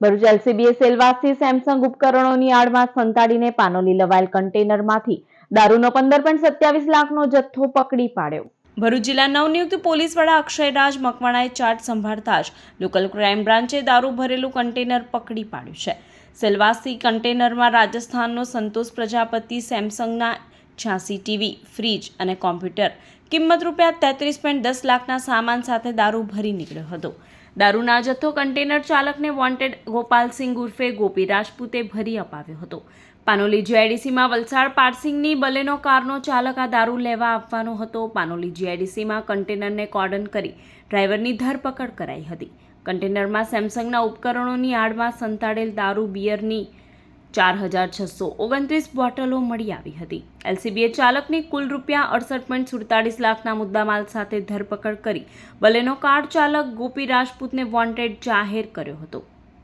Bharuch એલસીબીએ સેલવાસથી Samsung ઉપકરણોની આડમાં સંતાડીને પાનોલી લવાયેલ કન્ટેનરમાંથી દારૂનો પંદર પોઈન્ટ સત્યાવીસ લાખનો જથ્થો પકડી પાડ્યો. ભરૂચ જિલ્લા નવનિયુક્ત પોલીસ વડા અક્ષયરાજ મકવાણાએ ચાર્જ સંભાળતા જ લોકલ ક્રાઇમ બ્રાન્ચે દારૂ ભરેલું કન્ટેનર પકડી પાડ્યું છે. સેલવાસી કન્ટેનરમાં રાજસ્થાનનો સંતોષ પ્રજાપતિ, સેમસંગના છ્યાસી ટીવી, ફ્રીજ અને કોમ્પ્યુટર. કિંમત રૂપિયા તેત્રીસ પોઈન્ટ દસ લાખના સામાન સાથે દારૂ ભરી નીકળ્યો હતો. દારૂના જથ્થો કન્ટેનર ચાલકને વોન્ટેડ ગોપાલસિંહ ઉર્ફે ગોપી રાજપૂતે ભરી અપાવ્યો હતો. પાનોલી જીઆઈડીસીમાં વલસાડ પારસિંગની બલેનો કારનો ચાલક આ દારૂ લેવા આપવાનો હતો. પાનોલી જીઆઈડીસીમાં કન્ટેનરને કોર્ડન કરી ડ્રાઈવરની ધરપકડ કરાઈ હતી. કન્ટેનરમાં સેમસંગના ઉપકરણોની આડમાં સંતાડેલ દારૂ, બિયરની ચાર હજાર છસો ઓગણત્રીસ બોટલો મળી આવી હતી. એલસીબીએ ચાલકની કુલ રૂપિયા અડસઠ પોઈન્ટ સુડતાલીસ લાખના મુદ્દામાલ સાથે ધરપકડ કરી બલેનો કાર ચાલક ગોપી રાજપૂતને વોન્ટેડ જાહેર કર્યો હતો.